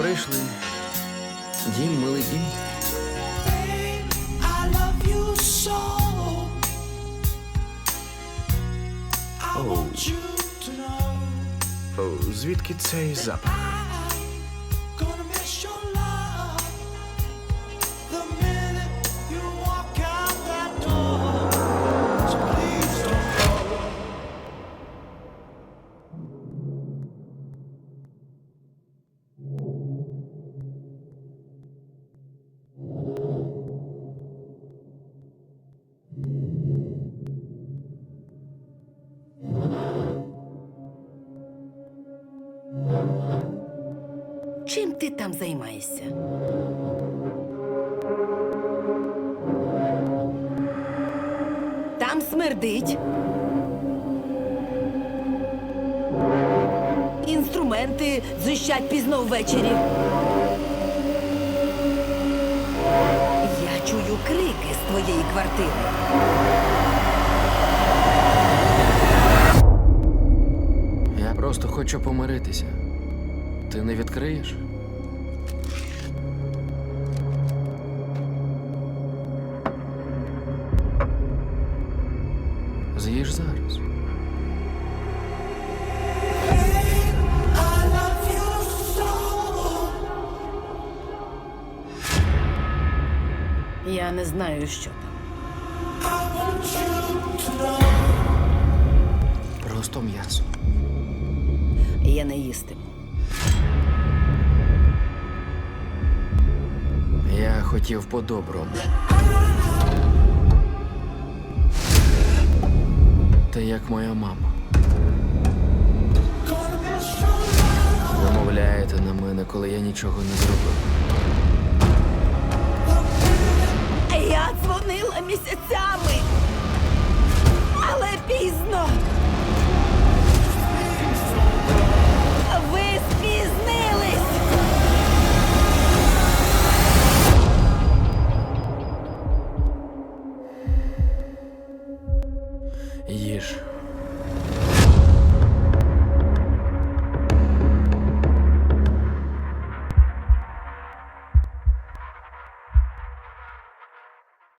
прийшли. Дім, милий дім. I love you so. I Oh. want you to know О, звідки цей запах? Чим ти там займаєшся? Там смердить. Інструменти зищать пізно ввечері. Я чую крики з твоєї квартири. Я просто хочу помиритися. Ти не відкриєш? З'їж зараз. Я не знаю, що там. Просто м'ясо. Я не їстиму. Хотів по-доброму. Ти як моя мама. Вимовляєте на мене, коли я нічого не зробив. Я дзвонила місяцями, але пізно. ніж.